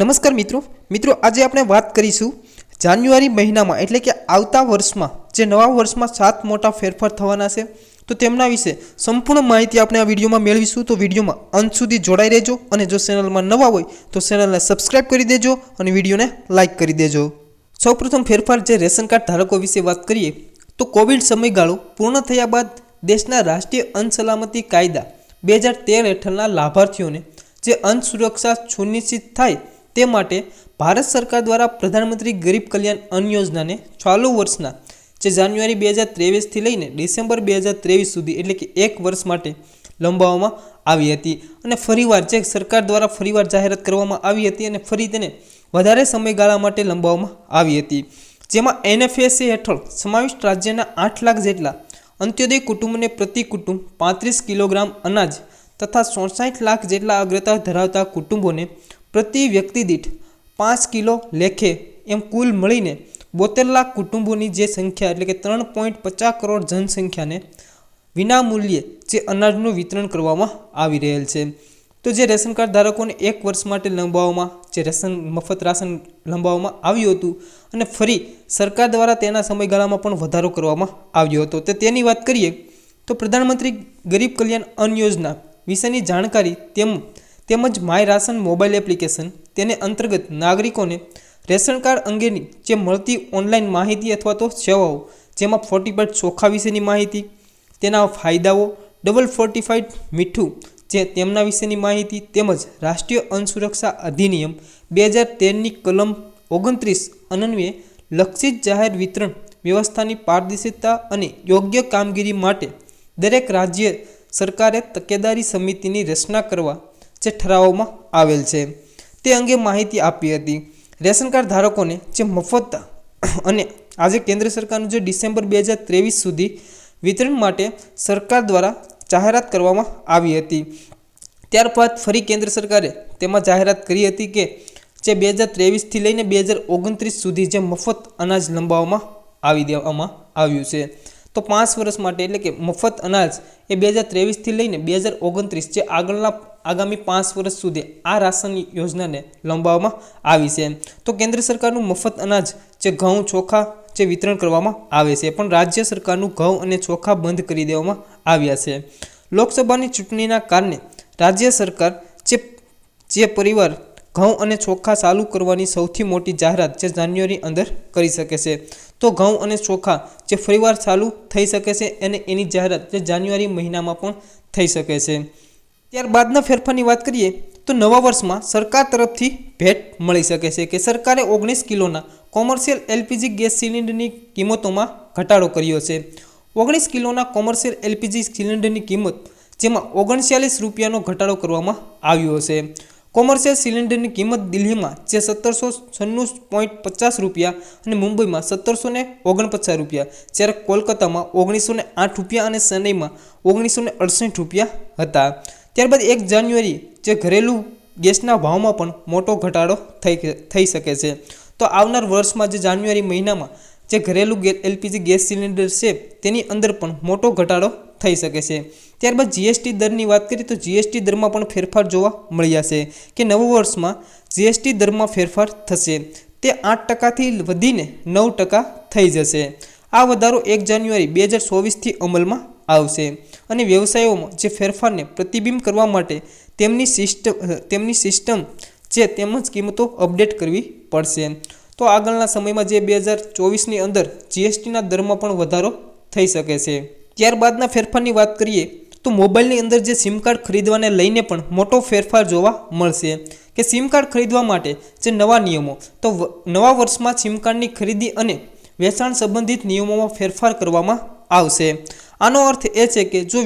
નમસ્કાર મિત્રો. મિત્રો, આજે આપણે વાત કરીશું જાન્યુઆરી મહિનામાં, એટલે કે આવતા વર્ષમાં, જે નવા વર્ષમાં સાત મોટા ફેરફાર થવાના છે, તો તેમના વિશે સંપૂર્ણ માહિતી આપણે આ વિડીયોમાં મેળવીશું. તો વિડીયોમાં અંત સુધી જોડાઈ રહેજો અને જો ચેનલમાં નવા હોય, તો ચેનલને સબસ્ક્રાઇબ કરી દેજો અને વિડીયોને લાઇક કરી દેજો. સૌપ્રથમ ફેરફાર જે રેશન કાર્ડ ધારકો વિશે વાત કરીએ, તો કોવિડ સમયગાળો પૂર્ણ થયા બાદ દેશના રાષ્ટ્રીય અન્ન સલામતી કાયદા બે હજાર તેર હેઠળના લાભાર્થીઓને, જે અન્ન સુરક્ષા સુનિશ્ચિત થાય તે માટે ભારત સરકાર દ્વારા પ્રધાનમંત્રી ગરીબ કલ્યાણ અન્ન યોજનાને ચાલુ વર્ષના, જે જાન્યુઆરી બે હજાર ત્રેવીસથી લઈને ડિસેમ્બર બે હજાર ત્રેવીસ સુધી એટલે કે એક વર્ષ માટે લંબાવવામાં આવી હતી અને ફરીવાર જે સરકાર દ્વારા ફરીવાર જાહેરાત કરવામાં આવી હતી અને ફરી તેને વધારે સમયગાળા માટે લંબાવવામાં આવી હતી. જેમાં એનએફએસી હેઠળ સમાવિષ્ટ રાજ્યના આઠ લાખ જેટલા અંત્યોદય કુટુંબને પ્રતિ કુટુંબ પાંત્રીસ કિલોગ્રામ અનાજ તથા ચોસાઠ લાખ જેટલા અગ્રતા ધરાવતા કુટુંબોને પ્રતિ વ્યક્તિ દીઠ પાંચ કિલો લેખે એમ કુલ મળીને બોતેર લાખ કુટુંબોની જે સંખ્યા એટલે કે ત્રણ પોઈન્ટ પચાસ કરોડ જનસંખ્યાને વિના મૂલ્યે જે અનાજનું વિતરણ કરવામાં આવી રહેલ છે. તો જે રેશન કાર્ડ ધારકોને એક વર્ષ માટે લંબાવવામાં, જે રેશન મફત રાશન લંબાવવામાં આવ્યું હતું અને ફરી સરકાર દ્વારા તેના સમયગાળામાં પણ વધારો કરવામાં આવ્યો હતો. તો તેની વાત કરીએ તો પ્રધાનમંત્રી ગરીબ કલ્યાણ અન્ન યોજના વિશેની જાણકારી તેમ તેમજ માય રાશન મોબાઈલ એપ્લિકેશન તેને અંતર્ગત નાગરિકોને રેશન કાર્ડ અંગેની જે મળતી ઓનલાઈન માહિતી અથવા તો સેવાઓ, જેમાં ફોર્ટી ફાઇવ ચોખા વિશેની માહિતી, તેના ફાયદાઓ ડબલ ફોર્ટી ફાઇવ મીઠું જે તેમના વિશેની માહિતી તેમજ રાષ્ટ્રીય અન્ન સુરક્ષા અધિનિયમ બે હજાર તેરની કલમ ઓગણત્રીસ અનન્વયે લક્ષિત જાહેર વિતરણ વ્યવસ્થાની પારદર્શિતા અને યોગ્ય કામગીરી માટે દરેક રાજ્ય સરકારે તકેદારી સમિતિની રચના કરવા જે ઠરાવવામાં આવેલ છે. તે અંગે માહિતી આપી હતી. રેશન કાર્ડ ધારકોને જે મફત અને આજે કેન્દ્ર સરકારનું જે ડિસેમ્બર બે હજાર ત્રેવીસ સુધી વિતરણ માટે સરકાર દ્વારા જાહેરાત કરવામાં આવી હતી. ત્યારબાદ ફરી કેન્દ્ર સરકારે તેમાં જાહેરાત કરી હતી કે જે બે હજાર ત્રેવીસથી લઈને બે હજાર ઓગણત્રીસ સુધી જે મફત અનાજ લંબાવવામાં આવી દેવામાં આવ્યું છે. તો પાંચ વર્ષ માટે એટલે કે મફત અનાજ એ બે હજાર ત્રેવીસથી લઈને બે હજાર ઓગણત્રીસ જે આગળના આગામી પાંચ વર્ષ સુધી આ રાશન યોજનાને લંબાવવામાં આવી છે. તો કેન્દ્ર સરકારનું મફત અનાજ, જે ઘઉં, ચોખા, જે વિતરણ કરવામાં આવે છે, પણ રાજ્ય સરકારનું ઘઉં અને ચોખા બંધ કરી દેવામાં આવ્યા છે. લોકસભાની ચૂંટણીના કારણે રાજ્ય સરકાર જે જે પરિવાર ઘઉં અને ચોખા ચાલુ કરવાની સૌથી મોટી જાહેરાત જે જાન્યુઆરી અંદર કરી શકે છે, તો ઘઉં અને ચોખા જે ફરીવાર ચાલુ થઈ શકે છે અને એની જાહેરાત જે જાન્યુઆરી મહિનામાં પણ થઈ શકે છે. ત્યારબાદના ફેરફારની વાત કરીએ, તો નવા વર્ષમાં સરકાર તરફથી ભેટ મળી શકે છે કે સરકારે ઓગણીસ કિલોના કોમર્શિયલ એલપીજી ગેસ સિલિન્ડરની કિંમતોમાં ઘટાડો કર્યો છે. ઓગણીસ કિલોના કોમર્શિયલ એલપીજી સિલિન્ડરની કિંમત, જેમાં ઓગણચાલીસ રૂપિયાનો ઘટાડો કરવામાં આવ્યો છે. કોમર્શિયલ સિલિન્ડરની કિંમત દિલ્હીમાં, જે સત્તરસો છન્નું પોઈન્ટ પચાસ રૂપિયા અને મુંબઈમાં સત્તરસો ને ઓગણપચાસ રૂપિયા, જ્યારે કોલકાતામાં ઓગણીસો ને આઠ રૂપિયા અને ચેન્નઈમાં ઓગણીસો ને અડસઠ રૂપિયા હતા. ત્યારબાદ એક જાન્યુઆરી જે ઘરેલું ગેસના ભાવમાં પણ મોટો ઘટાડો થઈ થઈ શકે છે. તો આવનાર વર્ષમાં જે જાન્યુઆરી મહિનામાં જે ઘરેલું એલપીજી ગેસ સિલિન્ડર છે, તેની અંદર પણ મોટો ઘટાડો થઈ શકે છે. ત્યારબાદ જીએસટી દરની વાત કરીએ તો જીએસટી દરમાં પણ ફેરફાર જોવા મળ્યા છે કે નવું વર્ષમાં જીએસટી દરમાં ફેરફાર થશે. તે આઠ ટકાથી વધીને નવ ટકા થઈ જશે. આ વધારો એક જાન્યુઆરી બે હજાર ચોવીસથી અમલમાં આવશે. અને વ્યવસાયોમાં જે ફેરફારને પ્રતિબિંબ કરવા માટે તેમની સિસ્ટમ તેમની સિસ્ટમ જે તેમજ કિંમતો અપડેટ કરવી પડશે. તો આગળના સમયમાં જે બે હજાર ચોવીસની અંદર જીએસટીના દરમાં પણ વધારો થઈ શકે છે. ત્યારબાદના ફેરફારની વાત કરીએ તો મોબાઈલની અંદર જે સિમ કાર્ડ ખરીદવાને લઈને પણ મોટો ફેરફાર જોવા મળશે. કે સિમ કાર્ડ ખરીદવા માટે જે નવા નિયમો, તો નવા વર્ષમાં સિમ કાર્ડની ખરીદી અને વેચાણ સંબંધિત નિયમોમાં ફેરફાર કરવામાં આવશે. આનો અર્થ એ છે કે જો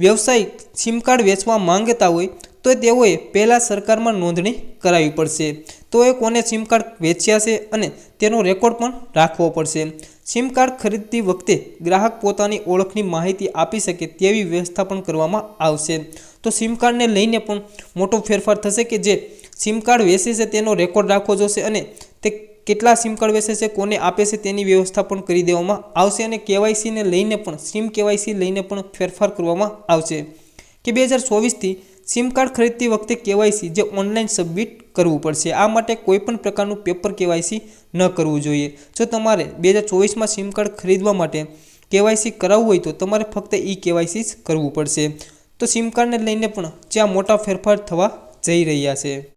વ્યવસાયિક સિમ કાર્ડ વેચવા માંગતા હોય, તો તેઓએ પહેલાં સરકારમાં નોંધણી કરાવવી પડશે. તો એ કોને સિમ કાર્ડ વેચ્યા છે અને તેનો રેકોર્ડ પણ રાખવો પડશે. સિમ કાર્ડ ખરીદતી વખતે ગ્રાહક પોતાની ઓળખની માહિતી આપી શકે તેવી વ્યવસ્થા પણ કરવામાં આવશે. તો સિમ કાર્ડને લઈને પણ મોટો ફેરફાર થશે કે જે સિમ કાર્ડ વેચે છે તેનો રેકોર્ડ રાખવો જોશે અને તે કેટલા સિમ કાર્ડ વેસે છે, કોને આપે છે તેની વ્યવસ્થા પણ કરી દેવામાં આવશે અને કેવાયસીને લઈને પણ, સિમ કેવાયસી લઈને પણ ફેરફાર કરવામાં આવશે. કે બે હજાર ચોવીસથી સિમ કાર્ડ ખરીદતી વખતે કેવાયસી જે ઓનલાઈન સબમિટ કરવું પડશે, આ માટે કોઈપણ પ્રકારનું પેપર કેવાયસી ન કરવું જોઈએ. જો તમારે બે હજાર ચોવીસમાં સિમ કાર્ડ ખરીદવા માટે કેવાયસી કરાવવું હોય તો તમારે ફક્ત ઈ કેવાયસી જ કરવું પડશે. તો સિમ કાર્ડને લઈને પણ જ્યાં મોટા ફેરફાર થવા જઈ રહ્યા છે.